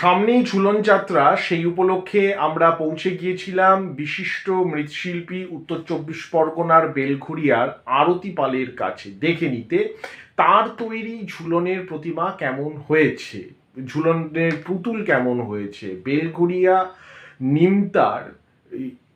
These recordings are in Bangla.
সামনেই ঝুলন যাত্রা সেই উপলক্ষে আমরা পৌঁছে গিয়েছিলাম বিশিষ্ট মৃৎশিল্পী উত্তর চব্বিশ পরগনার বেলঘুরিয়ার আরতি পালের কাছে। দেখে নিতে তার তৈরি ঝুলনের প্রতিমা কেমন হয়েছে? ঝুলনের পুতুল কেমন হয়েছে? বেলঘুরিয়া, নিমতার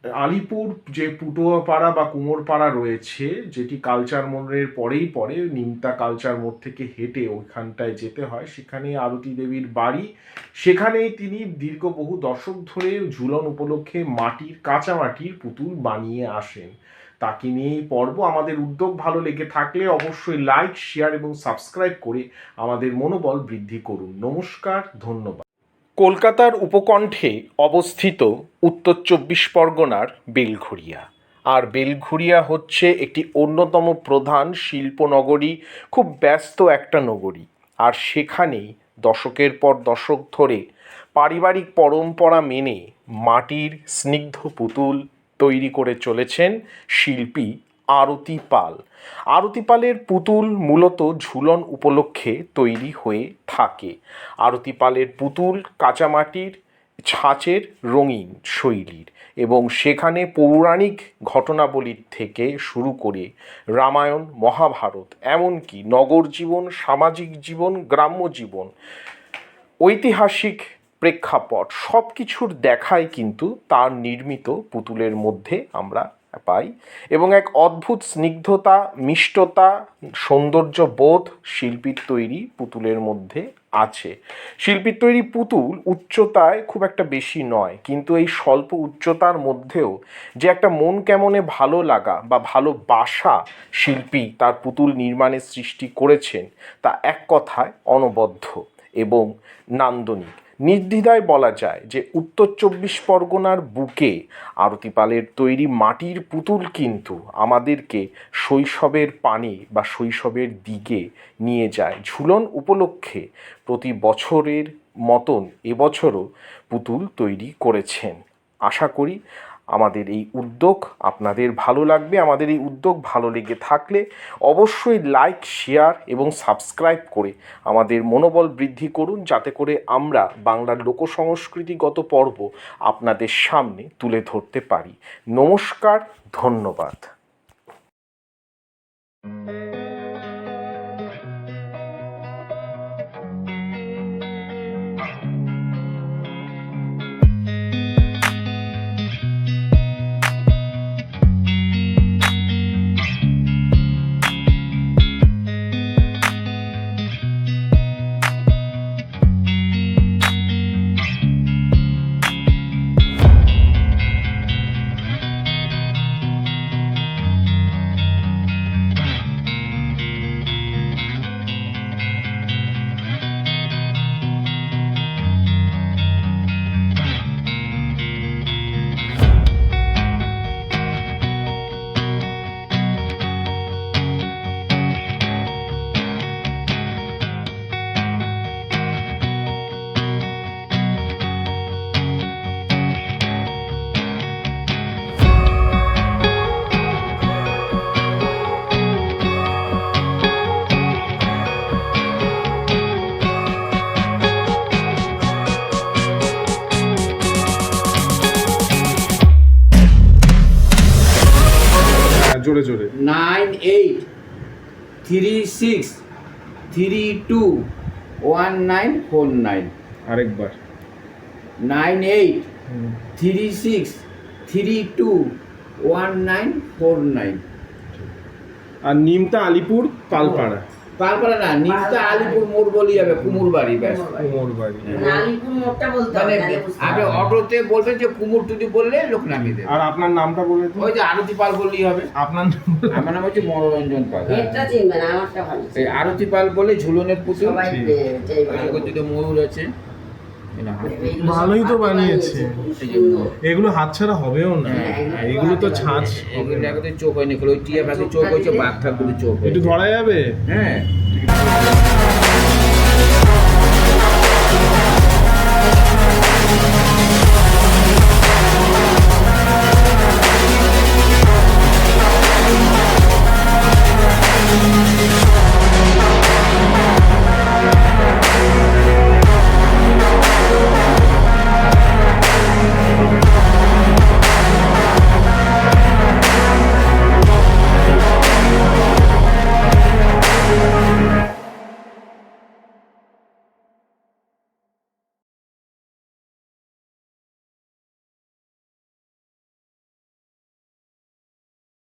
আলিপুর যে পুটোপাড়া বা কুমোরপাড়া রয়েছে, যেটি কালচার মোড়ের পরেই পড়ে, নিমতা কালচার মোড় থেকে হেঁটে ওইখানটায় যেতে হয়, সেখানে আরতি দেবীর বাড়ি। সেখানেই তিনি দীর্ঘ বহু দশক ধরে ঝুলন উপলক্ষে মাটির কাঁচা মাটির পুতুল বানিয়ে আসেন। তাকে নিয়েই পর্ব। আমাদের উদ্যোগ ভালো লেগে থাকলে অবশ্যই লাইক শেয়ার এবং সাবস্ক্রাইব করে আমাদের মনোবল বৃদ্ধি করুন। নমস্কার, ধন্যবাদ। কলকাতার উপকণ্ঠে অবস্থিত উত্তর চব্বিশ পরগনার বেলঘুরিয়া আর বেলঘুরিয়া হচ্ছে একটি অন্যতম প্রধান শিল্পনগরী, খুব ব্যস্ত একটা নগরী। আর সেখানেই দশকের পর দশক ধরে পারিবারিক পরম্পরা মেনে মাটির স্নিগ্ধ পুতুল তৈরি করে চলেছেন শিল্পী আরতি পাল। আরতি পালের পুতুল মূলত ঝুলন উপলক্ষে তৈরি হয়ে থাকে। আরতি পালের পুতুল কাঁচামাটির ছাঁচের রঙিন শৈলীর এবং সেখানে পৌরাণিক ঘটনাবলীর থেকে শুরু করে রামায়ণ, মহাভারত, এমনকি নগর জীবন, সামাজিক জীবন, গ্রাম্য জীবন, ঐতিহাসিক প্রেক্ষাপট সব কিছুর দেখাই কিন্তু তার নির্মিত পুতুলের মধ্যে আমরা পাই, এবং এক অদ্ভুত স্নিগ্ধতা, মিষ্টতা, সৌন্দর্য বোধ শিল্পীর তৈরি পুতুলের মধ্যে আছে। শিল্পীর তৈরি পুতুল উচ্চতায় খুব একটা বেশি নয়, কিন্তু এই স্বল্প উচ্চতার মধ্যেও যে একটা মন কেমনে ভালো লাগা বা ভালোবাসা শিল্পী তার পুতুল নির্মাণের সৃষ্টি করেছেন, তা এক কথায় অনবদ্য এবং নান্দনিক। নির্দ্বিধায় বলা যায় যে উত্তর চব্বিশ পরগনার বুকে আরতি পালের তৈরি মাটির পুতুল কিন্তু আমাদেরকে শৈশবের পানে বা শৈশবের দিকে নিয়ে যায়। ঝুলন উপলক্ষে প্রতি বছরের মতন এবছরও পুতুল তৈরি করেছেন। আশা করি আমাদের এই উদ্যোগ আপনাদের ভালো লাগবে, আমাদের এই উদ্যোগ ভালো লেগে থাকলে অবশ্যই লাইক শেয়ার এবং সাবস্ক্রাইব করে আমাদের মনোবল বৃদ্ধি করুন, যাতে করে আমরা বাংলার লোকসংস্কৃতিগত পর্ব আপনাদের সামনে তুলে ধরতে পারি। নমস্কার, ধন্যবাদ। জোরে জোরে। Nine eight three six three two one nine four nine. আরেকবার। Nine eight three six three two one nine four nine. আর নিমতা আলিপুর পালপাড়া তারপরে না নিমতা আলিপুর মোড় বলি যাবে কুমুর বাড়ি ব্যাস। কুমুর বাড়ি। মানে আপনি অটোতে বলবেন যে কুমুর টুটি বললে লোক নামিয়ে দেবে। আর আপনার নামটা বলে দিন। ওই যে আরতি পাল বললেই হবে। আপনার নাম আমার নাম হচ্ছে মনোরঞ্জন পাল। এটা চিনবেন আমারটা ভালো এই আরতি পাল বলে ঝুলনের পুতুল। সবাই দুটো ময়ূর আছে ভালোই তো বানিয়েছে। এগুলো হাত হাতছাড়া হবেও না। হ্যাঁ, এগুলো তো ছাঁচ এগুলো চোখ হয়নি ওই টিয়া পাখি চোখ হয়েছে বাঘ ঠাকুরের চোখ একটু ধরা যাবে? হ্যাঁ।